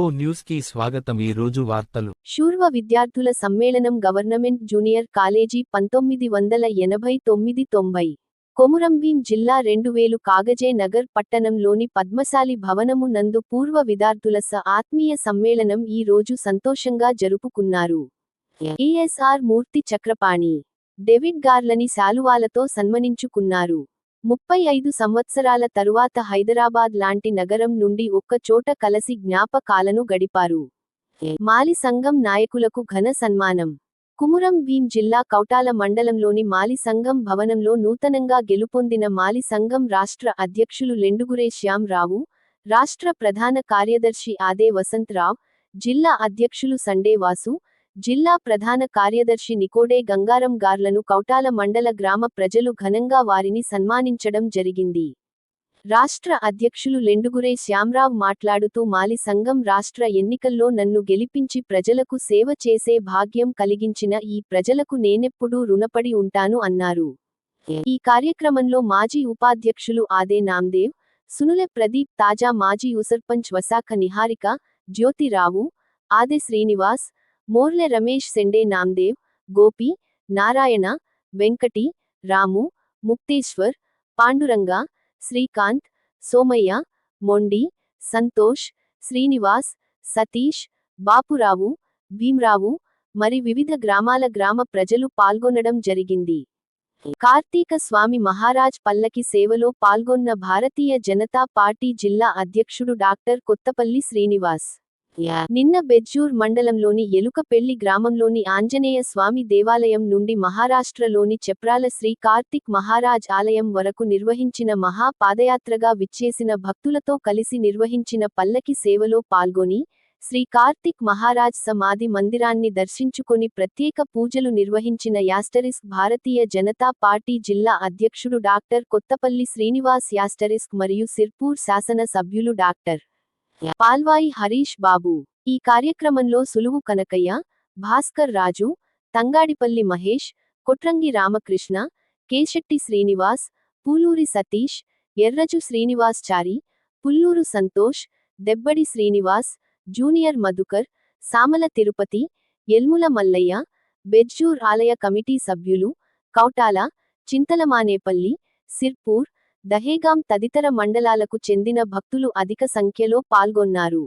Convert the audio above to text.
న్యూస్కి స్వాగతం. ఈ రోజు వార్తలు. శూర్వ విద్యార్థుల సమ్మేళనం గవర్నమెంట్ జూనియర్ కాలేజీ పంతొమ్మిది వందల ఎనభై తొమ్మిది తొంభై. కొమురంభీం జిల్లా రెండు వేలు కాగజే నగర్ పట్టణంలోని పద్మశాలి భవనము నందు పూర్వ విద్యార్థుల స ఆత్మీయ సమ్మేళనం ఈ రోజు సంతోషంగా జరుపుకున్నారు. ఏఎస్ఆర్ మూర్తి చక్రపాణి. డెవిడ్ గార్లని శాలువాలతో సన్మనించుకున్నారు. ముప్పై ఐదు సంవత్సరాల తరువాత హైదరాబాద్ లాంటి నగరం నుండి ఒక్క చోట కలసి జ్ఞాపకాలను గడిపారు. మాలి సంఘం నాయకులకు ఘన సన్మానం. కుమురం భీం జిల్లా కౌటాల మండలంలోని మాలి సంఘం భవనంలో నూతనంగా గెలుపొందిన మాలి సంఘం రాష్ట్ర అధ్యక్షులు లెండుగురే శ్యాంరావు రాష్ట్ర ప్రధాన కార్యదర్శి ఆదే వసంతరావ్ జిల్లా అధ్యక్షులు సండే వాసు జిల్లా ప్రధాన కార్యదర్శి నికోడే గంగారం గార్లను కౌటాల మండల గ్రామ ప్రజలు ఘనంగా వారిని సన్మానించడం జరిగింది. రాష్ట్ర అధ్యక్షులు లెండుగురే శ్యాంరావ్ మాట్లాడుతూ మాలి సంఘం రాష్ట్ర ఎన్నికల్లో నన్ను గెలిపించి ప్రజలకు సేవ చేసే భాగ్యం కలిగించిన ఈ ప్రజలకు నేనెప్పుడూ రుణపడి ఉంటాను అన్నారు. ఈ కార్యక్రమంలో మాజీ ఉపాధ్యక్షులు ఆదే నామ్దేవ్ సునులె ప్రదీప్ తాజా మాజీ ఉసర్పంచ్ వసాఖ నిహారిక జ్యోతిరావు ఆదే శ్రీనివాస్ మోర్లె రమేష్ సెండే నామ్దేవ్ గోపి నారాయణ వెంకటి రాము ముక్తేశ్వర్ పాండురంగ శ్రీకాంత్ సోమయ్య మొండి సంతోష్ శ్రీనివాస్ సతీష్ బాపురావు భీమ్రావు మరి వివిధ గ్రామాల గ్రామ ప్రజలు పాల్గొనడం జరిగింది. కార్తీక స్వామి మహారాజ్ పల్లకి సేవలో పాల్గొన్న భారతీయ జనతా పార్టీ జిల్లా అధ్యక్షుడు డాక్టర్ కొత్తపల్లి శ్రీనివాస్. నిన్న బెజ్జూర్ మండలంలోని ఎలుకపెళ్ళి గ్రామంలోని ఆంజనేయ స్వామి దేవాలయం నుండి మహారాష్ట్రలోని చెప్రాల శ్రీ కార్తిక్ మహారాజ్ ఆలయం వరకు నిర్వహించిన మహా పాదయాత్రగా విచ్చేసిన భక్తులతో కలిసి నిర్వహించిన పల్లకి సేవలో పాల్గొని శ్రీ కార్తిక్ మహారాజ్ సమాధి మందిరాన్ని దర్శించుకొని ప్రత్యేక పూజలు నిర్వహించిన యాస్టరిస్క్ భారతీయ జనతా పార్టీ జిల్లా అధ్యక్షుడు డాక్టర్ కొత్తపల్లి శ్రీనివాస్ యాస్టరిస్క్ మరియు సిర్పూర్ శాసన సభ్యులు డాక్టర్ పాల్వాయి హరీష్ బాబు. ఈ కార్యక్రమంలో సులువు కనకయ్య భాస్కర్ రాజు తంగాడిపల్లి మహేష్ కొట్రంగి రామకృష్ణ కేశెట్టి శ్రీనివాస్ పూలూరి సతీష్ ఎర్రజు శ్రీనివాస్ చారి పుల్లూరు సంతోష్ దెబ్బడి శ్రీనివాస్ జూనియర్ మధుకర్ సామల తిరుపతి ఎల్ముల మల్లయ్య బెజ్జూర్ ఆలయ కమిటీ సభ్యులు కౌటాల చింతలమానేపల్లి సిర్పూర్ దహేగాం తదితర మండలాలకు చెందిన భక్తులు అధిక సంఖ్యలో పాల్గొన్నారు.